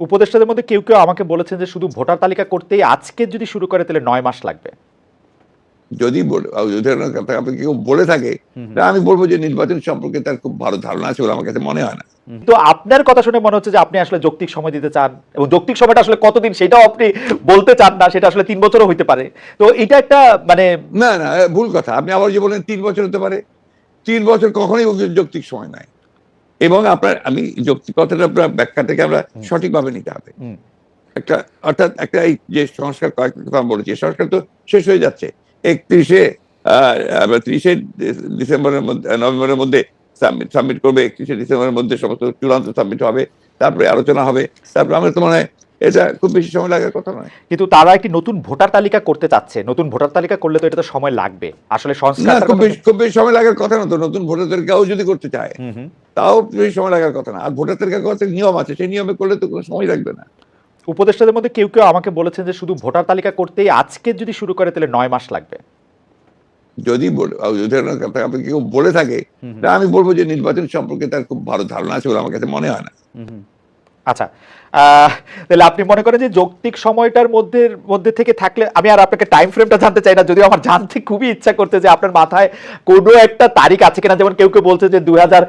উপদেষ্টাদের মধ্যে কেউ কেউ আমাকে বলেছেন যে শুধু ভোটার তালিকা করতেই আজকে যদি শুরু করে তাহলে নয় মাস লাগবে। যদি আপনি কেউ বলে থাকে আমি বলব যে নির্বাচন সম্পর্কে তার খুব ভালো ধারণা আছে বলে আমার কাছে মনে হয় না। তো আপনার কথা শুনে মনে হচ্ছে যে আপনি আসলে যৌক্তিক সময় দিতে চান এবং যৌক্তিক সময়টা আসলে কতদিন সেটাও আপনি বলতে চান না সেটা আসলে তিন বছরও হইতে পারে। তো এটা একটা মানে না না ভুল কথা। আপনি আবার যে বলেন তিন বছর হতে পারে তিন বছর কখনোই যৌক্তিক সময় নাই। এবং আপনার আমি যৌক্তিকতাটা ব্যাখ্যা থেকে আমরা সঠিকভাবে নিতে হবে। একটা অর্থাৎ একটা এই যে সংস্কার কয়েকটা কথা আমি বলেছি সংস্কার তো শেষ হয়ে যাচ্ছে। একত্রিশে ত্রিশে ডিসেম্বরের মধ্যে নভেম্বরের মধ্যে সাবমিট করবে একত্রিশে ডিসেম্বরের মধ্যে সমস্ত চূড়ান্ত সাবমিট হবে তারপরে আলোচনা হবে তারপরে আমরা তো মনে হয় এটা খুব বেশি সময় লাগার কথা নয়। কিন্তু তারা একটি নতুন ভোটার তালিকা করতে চাচ্ছে? নতুন ভোটার তালিকা করলে তো এটা তো সময় লাগবে। আসলে সংস্কার খুব বেশি খুব বেশি সময় লাগার কথা না তো। নতুন ভোটার তালিকাও যদি করতে চায়। তাও বেশি সময় লাগার কথা না। আর ভোটার তালিকা করতে নিয়ম আছে। সেই নিয়মে করলে তো কোনো সময় লাগবে না। উপদেষ্টাদের মধ্যে কেউ কেউ আমাকে বলেছেন যে শুধু ভোটার তালিকা করতেই আজকে যদি শুরু করে তাহলে নয় মাস লাগবে। যদি আপনি কেউ বলে থাকে আমি বলব যে নির্বাচন সম্পর্কে তার খুব ভালো ধারণা আছে বলে আমার কাছে মনে হয় না। আচ্ছা তাহলে আপনি মনে করেন যে যৌক্তিক সময়টার মধ্যে মধ্যে থেকে থাকলে আমি আর আপনাকে টাইম ফ্রেমটা জানতে চাই না যদিও আমার জানতে খুবই ইচ্ছা করতে যে আপনার মাথায় কোনো একটা তারিখ আছে কিনা যেমন কেউ কেউ বলছে যে হাজার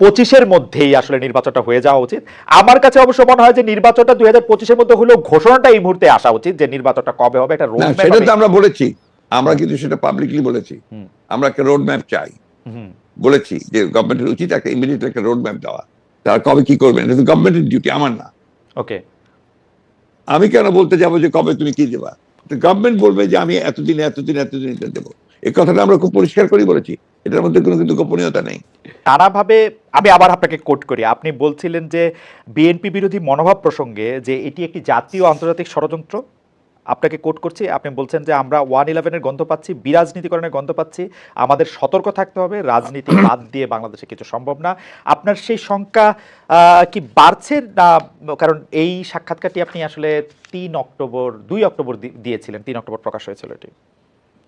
পঁচিশের মধ্যেই আসলে নির্বাচনটা হয়ে যাওয়া উচিত। আমার কাছে অবশ্য মনে হয় যে নির্বাচনটা দুই হাজার পঁচিশের মধ্যে হলেও ঘোষণাটা এই মুহূর্তে আসা উচিত যে নির্বাচনটা কবে হবে একটা রোড না সেটা তো আমরা বলেছি। আমরা কিন্তু সেটা পাবলিকলি বলেছি। আমরা একটা রোড ম্যাপ চাই বলেছি যে গভর্নমেন্টের উচিত একটা ইমিডিয়েট একটা রোড ম্যাপ দেওয়া। তারা কবে কি করবেন? এটা তো গভর্নমেন্টের ডিউটি আমার না। ওকে আমি কেন বলতে যাব যে কবে তুমি কি দেবা? গভর্নমেন্ট বলবে যে আমি এতদিন এতদিন এতদিন এটা দেবো। এই কথাটা আমরা খুব পরিষ্কার করেই বলেছি। এটার মধ্যে কোনো কিন্তু গোপনীয়তা নেই। নানাভাবে আমি আবার আপনাকে কোট করি। আপনি বলছিলেন যে বিএনপি বিরোধী মনোভাব প্রসঙ্গে যে এটি একটি জাতীয় আন্তর্জাতিক ষড়যন্ত্র। আপনাকে কোট করছি আপনি বলছেন যে আমরা ওয়ান ইলেভেনের গন্ধ পাচ্ছি বিরাজনীতিকরণের গন্ধ পাচ্ছি আমাদের সতর্ক থাকতে হবে রাজনীতি বাদ দিয়ে বাংলাদেশে কিছু সম্ভব না। আপনার সেই শঙ্কা কি বাড়ছে না কারণ এই সাক্ষাৎকারটি আপনি আসলে তিন অক্টোবর দুই অক্টোবর দিয়েছিলেন তিন অক্টোবর প্রকাশ হয়েছিল এটি?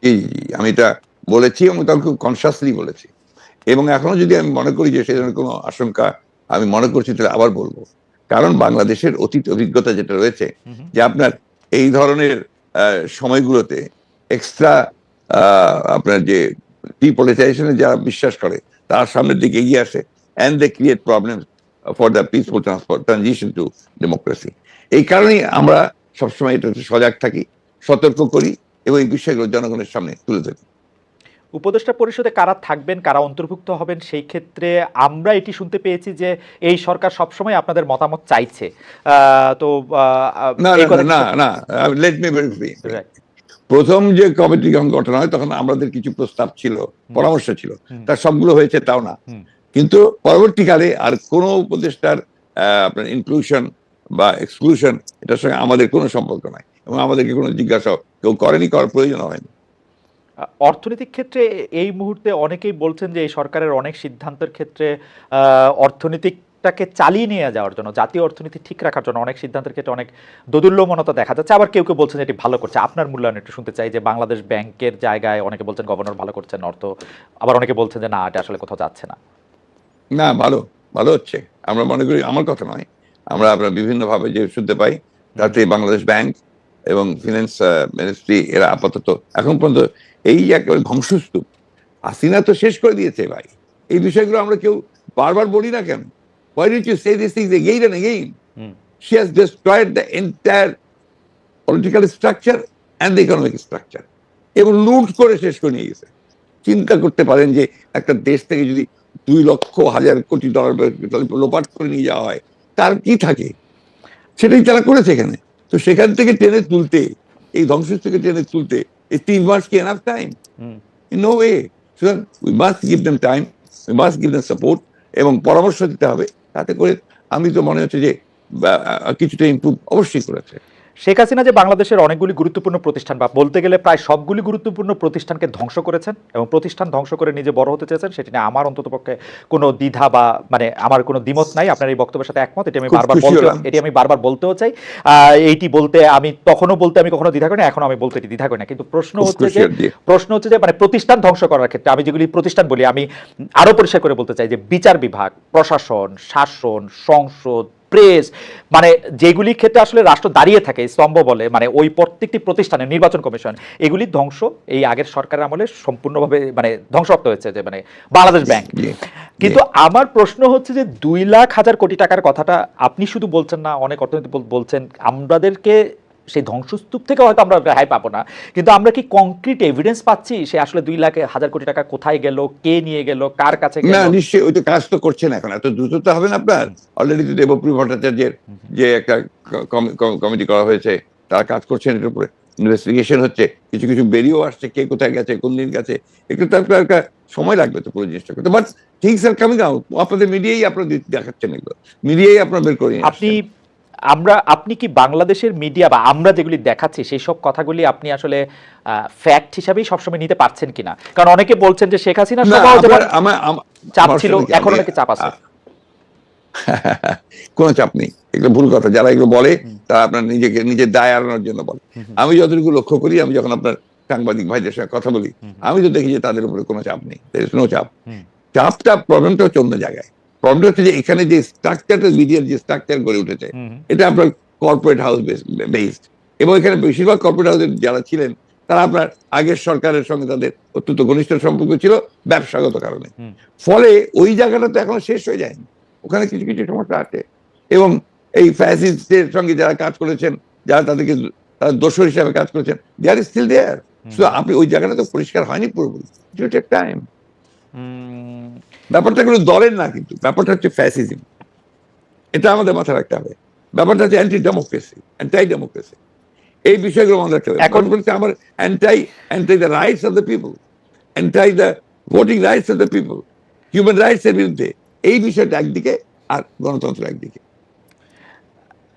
জি, আমি এটা বলেছি এবং তখন খুব কনসিয়াসলি বলেছি। এবং এখনও যদি আমি মনে করি যে সেই ধরনের কোনো আশঙ্কা আমি মনে করছি তাহলে আবার বলব। কারণ বাংলাদেশের অতীত অভিজ্ঞতা যেটা রয়েছে। যে আপনার এই ধরনের সময়গুলোতে এক্সট্রা আপনার যে ডিপলিটাইজেশনে যারা বিশ্বাস করে, তার সামনের দিকে এগিয়ে আসে and they create problem for the peaceful transition to democracy এই কারণেই আমরা সবসময় এটা সজাগ থাকি, সতর্ক করি এবং এই বিষয়গুলো জনগণের সামনে তুলে ধরি। উপদেষ্টা পরিষদে কারা থাকবেন কারা অন্তর্ভুক্ত হবেন সেই ক্ষেত্রে আমরা এটি শুনতে পেয়েছি যে এই সরকার সবসময় আপনাদের মতামত চাইছে। তো না না না লেট মি প্রথম যে কমিটি গঠন হয় তখন আমাদের কিছু প্রস্তাব ছিল পরামর্শ ছিল। তার সবগুলো হয়েছে তাও না। কিন্তু পরবর্তীকালে আর কোনো উপদেষ্টার আপনার ইনক্লুশন বা এক্সক্লুশন এটার সঙ্গে আমাদের কোনো সম্পর্ক নাই। এবং আমাদেরকে কোনো জিজ্ঞাসা কেউ করেনি করার প্রয়োজন হয়নি। অর্থনৈতিক ক্ষেত্রে এই মুহূর্তে অনেকেই বলছেন যে এই সরকারের অনেক সিদ্ধান্তের ক্ষেত্রে অর্থনীতিটাকে চালিয়ে নিয়ে যাওয়ার জন্য, জাতীয় অর্থনীতি ঠিক রাখার জন্য অনেক সিদ্ধান্তের ক্ষেত্রে অনেক দোদুল্যমনতা দেখা যাচ্ছে। আবার কেউ কেউ বলছেন যে এটি ভালো করছে। আপনার মূল্যায়ন একটু শুনতে চাই যে বাংলাদেশ ব্যাংকের জায়গায় অনেকে বলছেন গভর্নর ভালো করছেন অর্থ, আবার অনেকে বলছেন যে না, এটা আসলে কোথাও যাচ্ছে না। না, ভালো ভালো হচ্ছে। আমরা মনে করি, আমার কথা নয়, আমরা আমরা বিভিন্নভাবে যে শুনতে পাই, তাতে বাংলাদেশ ব্যাংক এবং ফিনান্স মিনিস্ট্রি এরা আপাতত এখন পর্যন্ত এই একেবারে ধ্বংসস্তূপ হাসিনা তো শেষ করে দিয়েছে ভাই এই বিষয়গুলো আমরা কেউ বারবার বলি না কেন you say these things again and again? Hmm. She has destroyed the entire political structure and the economic structure. এবং লুট করে শেষ করে নিয়ে গেছে চিন্তা করতে পারেন যে একটা দেশ থেকে যদি দুই লক্ষ হাজার কোটি ডলার লোপাট করে নিয়ে যাওয়া হয় তার কি থাকে সেটাই তারা করেছে এখানে তো সেখান থেকে টেনে তুলতে এই ধ্বংস থেকে টেনে তুলতে এই তিন মাস কি এনাফ টাইম নো ওয়ে সুতরাং we must give them time we must give them support এবং পরামর্শ দিতে হবে। তাতে করে আমি তো মনে হচ্ছে যে কিছুটা ইম্প্রুভ অবশ্যই করেছে। শেখ হাসিনা যে বাংলাদেশের অনেকগুলি গুরুত্বপূর্ণ প্রতিষ্ঠান বা বলতে গেলে প্রায় সবগুলি গুরুত্বপূর্ণ প্রতিষ্ঠানকে ধ্বংস করেছেন এবং প্রতিষ্ঠান ধ্বংস করে নিজে বড় হতে চেয়েছেন সেটি নিয়ে আমার অন্ততপক্ষে কোনো দ্বিধা বা মানে আমার কোনো দ্বিমত নাই। আপনার এই বক্তব্যের সাথে একমত এটি আমি বারবার বলতে এটি আমি বারবার বলতেও চাই। আহ, এইটি বলতে আমি তখনও বলতে আমি কখনো দ্বিধা করি না এখন আমি বলতে এটি দ্বিধা করি না। কিন্তু প্রশ্ন হচ্ছে যে প্রশ্ন হচ্ছে যে মানে প্রতিষ্ঠান ধ্বংস করার ক্ষেত্রে আমি যেগুলি প্রতিষ্ঠান বলি আমি আরও পরিষ্কার করে বলতে চাই যে বিচার বিভাগ প্রশাসন শাসন সংসদ প্রেস মানে যেগুলি ক্ষেত্রে আসলে রাষ্ট্র দাঁড়িয়ে থাকে স্তম্ভ বলে মানে ওই প্রত্যেকটি প্রতিষ্ঠানে নির্বাচন কমিশন এগুলি ধ্বংস এই আগের সরকারের আমলে সম্পূর্ণভাবে মানে ধ্বংসপ্রাপ্ত হয়েছে যে মানে বাংলাদেশ ব্যাংক। কিন্তু আমার প্রশ্ন হচ্ছে যে দুই লাখ হাজার কোটি টাকার কথাটা আপনি শুধু বলছেন না অনেক অর্থনীতি বলছেন আমাদেরকে সেই ধ্বংসস্তূপ থেকে হয়তো আমরা রেহাই পাবো না। কিন্তু আমরা কি কংক্রিট এভিডেন্স পাচ্ছি? সে আসলে দুই লাখ হাজার কোটি টাকা কোথায় গেল? কে নিয়ে গেল? কার কাছে না নিশ্চয়ই ওই তো কাজ তো করছেন এখন। এত দ্রুত তো হবে না আপনার? অলরেডি তো দেবপ্রিয় ভট্টাচার্যের যে একটা কমিটি করা হয়েছে তারা কাজ করছেন এটার উপরে। ইনভেস্টিগেশন হচ্ছে কিছু কিছু বেরিয়েও আসছে কে কোথায় গেছে কোন দিন গেছে। একটু তার একটা সময় লাগবে তো পুরো জিনিসটা করতে but things are coming out আপনাদের মিডিয়াই আপনারা দেখাচ্ছেন এগুলো। মিডিয়াই আপনারা বের করে আপনি। আমরা আপনি কি বাংলাদেশের মিডিয়া বা আমরা যেগুলি দেখাচ্ছি সেই সব কথাগুলি আপনি আসলে ফ্যাক্ট হিসাবেই সবসময় নিতে পারছেন কিনা? কারণ অনেকে বলছেন যে শেখ হাসিনা চাপ ছিল এখন আমি- নাকি চাপ আছে? কোনো চাপ নেই এগুলো ভুল কথা। যারা এগুলো বলে তারা আপনার নিজেকে নিজের দায় এড়ানোর জন্য বলে। আমি যতটুকু লক্ষ্য করি আমি যখন আপনার সাংবাদিক ভাইদের সঙ্গে কথা বলি আমি তো দেখি যে তাদের উপরে কোনো চাপ নেই। নো চাপ। চাপটা প্রবলেমটা হচ্ছে অন্য জায়গায়। প্রবলেমটা হচ্ছে যে এখানে যে স্ট্রাকচারটা মিডিয়ার যে স্ট্রাকচার গড়ে উঠেছে। এটা আপনার কর্পোরেট হাউস বেসড এবং এখানে বেশিরভাগ কর্পোরেট হাউসের যারা ছিলেন তারা আপনার আগের সরকারের সঙ্গে তাদের অত্যন্ত ঘনিষ্ঠ সম্পর্ক ছিল ব্যবসাগত কারণে। ফলে ওই জায়গাটা তো এখনও শেষ হয়ে যায়নি। ওখানে কিছু কিছু সমস্যা আছে। এবং এই ফ্যাসিস্টের সঙ্গে যারা কাজ করেছেন যারা তাদেরকে তারা দোষর হিসাবে কাজ করেছেন দে আর স্টিল দেয়ার আপনি ওই জায়গাটা তো পরিষ্কার হয়নি পুরোপুরি। টাইম ব্যাপারটা কোনো দলের না কিন্তু ব্যাপারটা হচ্ছে ফ্যাসিজম এটা আমাদের মাথায় রাখতে হবে। ব্যাপারটা হচ্ছে অ্যান্টি ডেমোক্রেসি অ্যান্টাই ডেমোক্রেসি এই বিষয়গুলো আমাদের রাখতে হবে। এখন- বলছে আমার anti anti the rights of the people anti the voting rights of the people human rights এর বিরুদ্ধে। এই বিষয়টা একদিকে আর গণতন্ত্র একদিকে।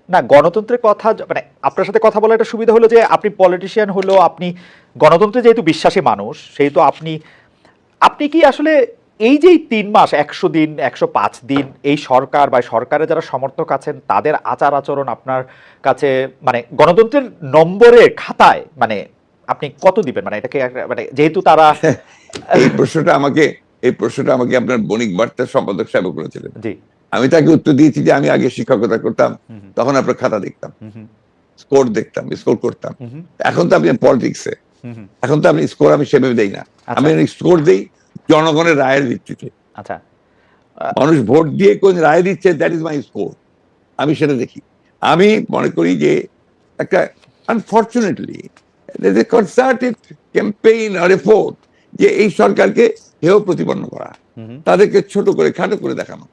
না গণতন্ত্রের কথা মানে আপনার সাথে কথা বলার একটা সুবিধা হলো যে আপনি পলিটিশিয়ান হলো আপনি গণতন্ত্রে যেহেতু বিশ্বাসী মানুষ সেহেতু আপনি আপনি কি আসলে এই যে তিন মাস একশো দিন একশো পাঁচ দিন এই সরকার বা সরকারের যারা সমর্থক আছেন তাদের আচার আচরণ আপনার কাছে মানে গণতন্ত্রের নম্বরের খাতায় মানে আপনি কত দিবেন? মানে এটাকে মানে যেহেতু তারা এই প্রশ্নটা আমাকে এই প্রশ্নটা আমাকে আপনার বণিক বার্তার সম্পাদক সাহেব করেছিলেন। জি। আমি তাকে উত্তর দিয়েছি যে আমি আগে শিক্ষকতা করতাম তখন আপনার খাতা দেখতাম। স্কোর দেখতাম স্কোর করতাম। এখন তো আপনি পলিটিক্সে। এখন তো আমি স্কোর আমি সেভাবে দেই না। আচ্ছা। আমি স্কোর দেই জনগণের রায়ের ভিত্তিতে। আচ্ছা। মানুষ ভোট দিয়ে কোন রায় দিচ্ছে দ্যাট ইজ মাই স্কোর আমি সেটা দেখি। আমি মনে করি যে একটা আনফর্চুনেটলি কনসার্টেড ক্যাম্পেইন আর এফোর্ট যে এই সরকারকে হেয় প্রতিপন্ন করা। তাদেরকে ছোট করে খাটো করে দেখানো।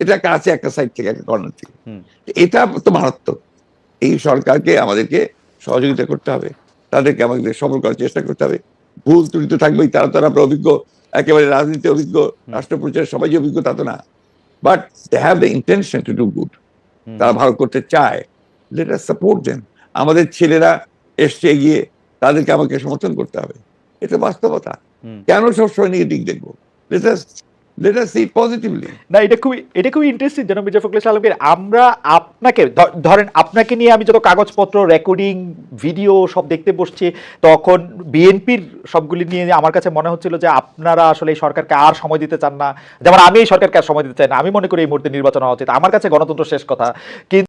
এটা একটা আছে একটা সাইড থেকে একটা কর্নার থেকে। এটা তো মারাত্মক। এই সরকারকে আমাদেরকে সহযোগিতা করতে হবে। তাদেরকে আমাদের সফল করার চেষ্টা করতে হবে। ভুল ত্রুটি তো থাকবেই তারা তো আমরা অভিজ্ঞ একেবারে রাজনীতি অভিজ্ঞ রাষ্ট্রপ্রচার সবাই অভিজ্ঞ তা তো না। But they have the intention to do good তারা ভালো করতে চায়। লেট আস সাপোর্ট দেন আমাদের ছেলেরা এসছে এগিয়ে তাদেরকে আমাকে সমর্থন করতে হবে। এটা বাস্তবতা। কেন সবসময় নেগেটিভ দেখব? Let us let us see positively না, এটা খুবই এটা খুবই ইন্টারেস্টিং যেন মির্জা ফখরুল আলমগীর। আমরা আপনাকে ধরেন আপনাকে নিয়ে আমি যত কাগজপত্র রেকর্ডিং ভিডিও সব দেখতে বসছি, তখন বিএনপির সবগুলি নিয়ে আমার কাছে মনে হচ্ছিল যে আপনারা আসলে এই সরকারকে আর সময় দিতে চান না। যেমন আমি এই সরকারকে আর সময় দিতে চাই না। আমি মনে করি এই মুহূর্তে নির্বাচন হওয়া উচিত। আমার কাছে গণতন্ত্র শেষ কথা। কিন্তু